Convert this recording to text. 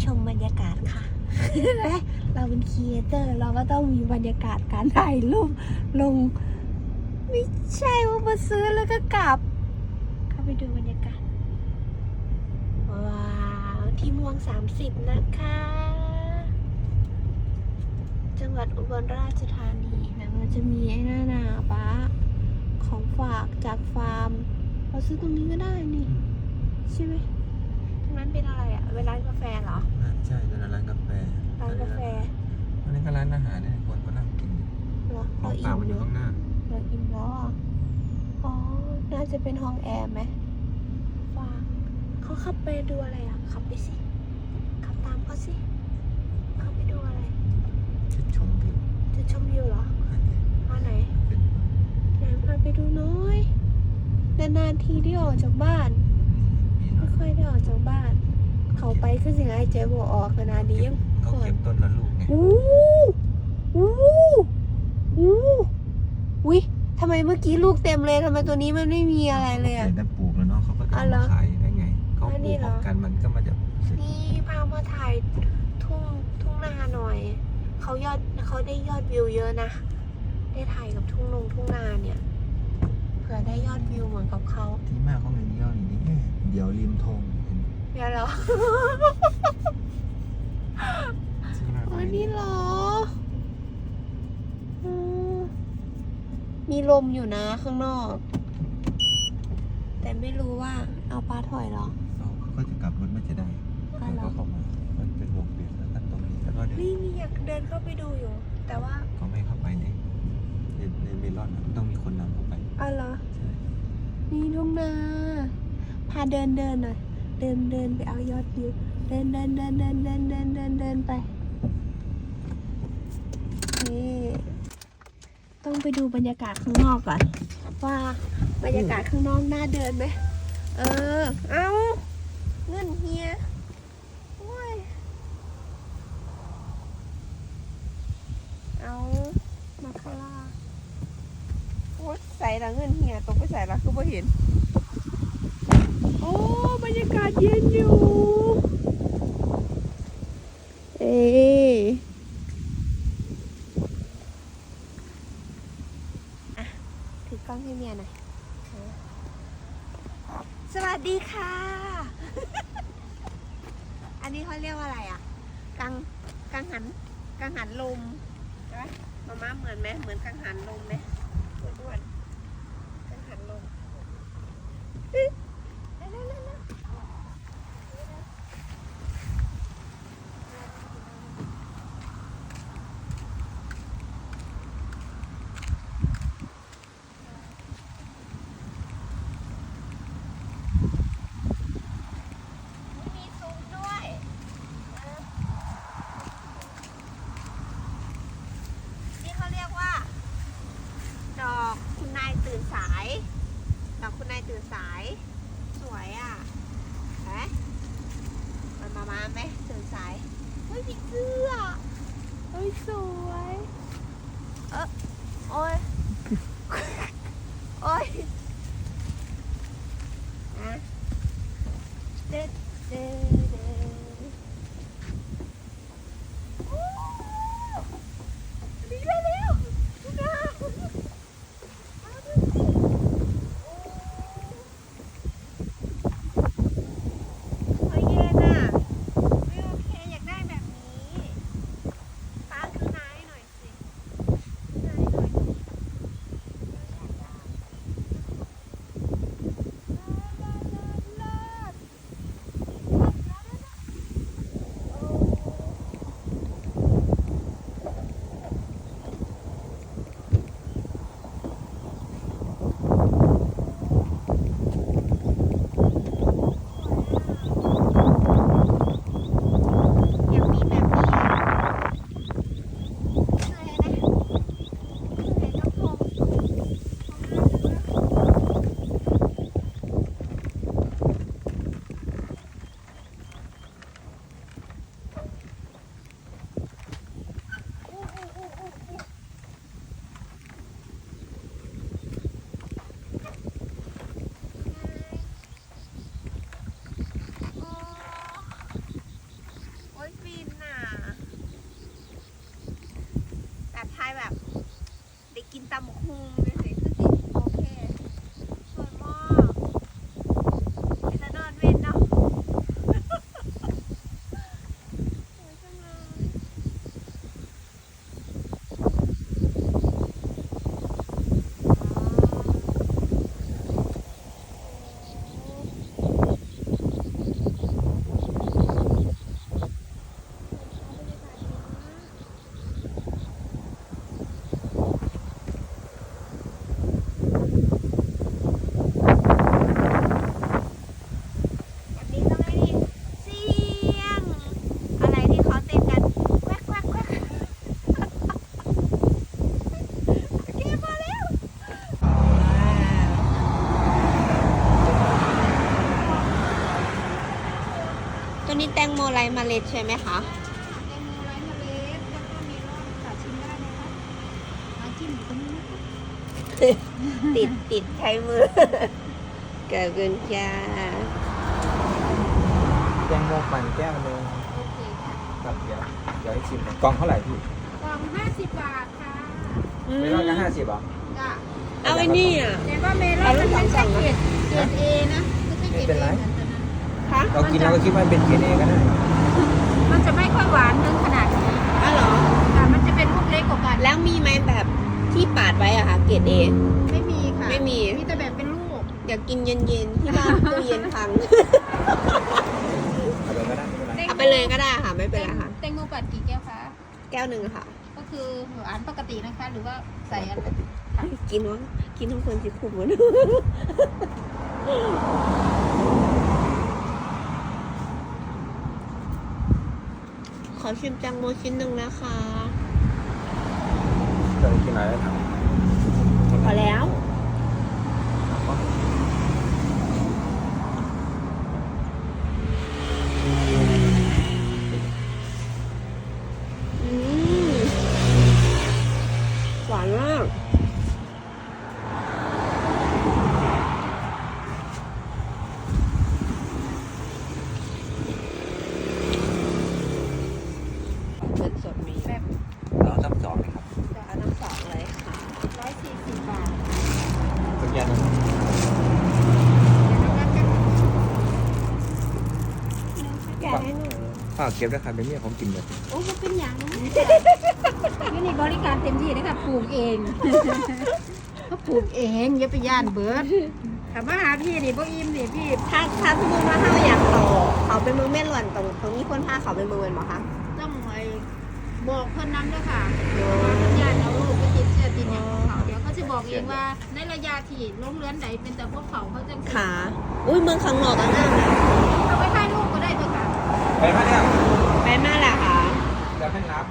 ใช่ไหมเราเป็นครีเอเตอร์เราก็ต้องมีบรรยากาศการถ่ายรูปลง ไม่ใช่ว่ามาซื้อแล้วก็กลับ เข้าไปดูบรรยากาศ ว้าวที่ม่วง 30 นะคะ จังหวัดอุบลราชธานีนะมันจะมีไอ้หน้านาป้าของฝากจากฟาร์ม เราซื้อตรงนี้ก็ได้นี่ ใช่ไหม นั้นเป็นอะไรอะ่ะเป็นร้านกาแฟเหรออ่าใช่เป็นร้านกาแฟร้านกาแฟอันนี้ก็ร้านอาหารเนี่ยคนก็นั่งกินอยู่เหรอห้อเรางอิ่เปล่ามมันอยู่เนาะข้างหน้าเราอิ่มแล้วอะอ๋อ น่าจะเป็นห้องแอร์ไหมว่างเขาขับไปดูอะไรอะ ขับไปสิ ขับตามเขาสิขับไปดูอะไรที่ชมวิวจะชมวิวเหรออันนี้มาไหนเป็นไหนพาไปดูหน้อย นานๆทีได้ออกจากบ้านมีรไม่ถ ค่อยได้ออกจากบ้าน เขาไปคือสิ่งไอ้เจ๊บอกออกขนาดนี้ยังเขาเก็บต้นละลูกไงอู้อู้อู้วิทำไมเมื่อกี้ลูกเต็มเลยทำไมตัวนี้มันไม่มีอะไรเลยอะเห็นแต่ปลูกแล้วเนาะเขาก็จะอ๋อเอาเหรอมาขายได้ไงเขาอันปนี้ลูกเหรพอร้อมกันมันก็มาจากนี่พามาถ่ายทุ่งทุ่งนาหน่อยเขายอดเขาได้ยอดวิวเยอะนะ ได้ถ่ายกับทุ่งลงทุ่งนาเนี่ยเผื่อได้ยอดวิวเหมือนกับเขาที่มากเขาเป็นยอดอย่างนี้ เอ๊ะเดี๋ยวริมธงเห็นเดี๋ยวเหรอที่มากอันนี้เหรออืมมีลมอยู่นะข้างนอก แต่ไม่รู้ว่าเอาปลาถอยเหรอเขาเขาก็จะกลับรถไม่จะได้อ๋อเขาเหรอก็เข้ามา มันเป็นวงเวียนแล้วก็ตรงนี้แล้วก็เดินนี่นี่อยากเดินเข้าไปดูอยู่ แต่ว่าเขาไม่ให้เข้าไปในในในเมลอนอะต้องมีคนนำเข้าไป อ๋อเหรอ ใช่ นี่ทุ่งนา พาเดินเดินหน่อย เดินเดินไปเอายอดวิว เดินเดินเดินเดินเดินเดินเดินเดินไปนี่ต้องไปดูบรรยากาศข้างนอกก่อน ว่าบรรยากาศข้างนอกน่าเดินไหม เออ เอาเงินเฮียโอ้ยเอามาคาร่าโอ้ใส่ละเงินเฮียตกไปใส่ละคือบ่เห็น โอ้บรรยากาศเย็นอยู่ เอ๊ะถือกล้องให้เมียหน่อย สวัสดีค่ะ อันนี้เขาเรียกว่าอะไรอะ กัง กังหัน กังหันลมใช่ไหมมาม่าเหมือนไหมเหมือนกังหันลมไหม 実は美味しそう。嗯没事。 งโมไรเมล็ดใช่ไหมคะ แตงโมไร้เมล็ดแล้วก็เมลอนค่ะชิมได้นะคะมาจิ้มอยู่ตรงนี้นะคะติดติดใช้มือเกิดกุญแจแตงโมปั่นแก้วหนึงโอเคค่ะครับเดี๋ยวเดี๋ยวให้ชิมกล่องเท่าไหร่พี่กล่องห้าสิบบาทค่ะไม่รอดก็ห้าสิบอะจ้ะเอาไอ้นี่อะแต่ว่าเมลอนมันไม่ใช่เกรดเกรดเอนะไม่ใช่เกรดเอเหมือนกันนะ คะ เรากินเราก็คิดว่าเป็นเกรดเอก็ได้มันจะไม่ค่อยหวานถึงขนาดนี้อ๋อเหรอ ค่ะมันจะเป็นลูกเล็กกว่ากัน แล้วมีไหมแบบที่ปาดไว้อะคะเกรดเอ ไม่มีค่ะไม่มี มีแต่แบบเป็นลูกอยากกินเย็นๆที่บ้านตู้เย็นพัง เอาเลยก็ได้ไม่เป็นไรเอาไปเลยก็ได้ค่ะ ไม่เป็นไรค่ะ แตงโมปัดกี่แก้วคะ แก้วหนึ่งค่ะ ก็คือหวานปกตินะคะ หรือว่าใส่อะไรกินวะกินทุกคนสิคุ้มวะ ขอชิมแตงโมชิ้นหนึ่งนะคะเรากินอะไรได้ถาม พอแล้ว อืมหวานมาก เงินสดมี แบบ เราต้องสองนะครับ เอาทั้งสองเลยค่ะ ร้อยสี่สิบบาท สักอย่างหนึง อยากให้หนู ฝาก เก็บด้วยครับเป็นเมียผมกินเลยโอ้ก็เป็นอย่างนี้นี่นี่บริการเต็มที่นะคะปลูกเองเขาปลูกเองอย่าไปย่านเบิร์ดถามว่าหาพี่นี่บ่อิ่มนี่พี่ถ้าถ้าสมมติว่าเขาอยากเขาเขาเป็นเมืองแม่หลวนตรงตรงนี้คนพาเขาเป็นเมืองเวนบอกคะต้องไอ้บอกเพิ่นน้ำด้วยค่ะว่าเพิ่นย่านเอาลูกไปติดเชื้อติดอย่างของเขาเดี๋ยวเขาจะบอกเองว่าในระยะที่ลงเรือนใดเป็นแต่พวกเขาเขาจะขาอุ้ยเมืองข้างนอกก็งามนะเอาไปให้ลูกก็ได้ด้วยค่ะ ไปมาเนี่ยไปมาแหละค่ะจะไม่รับ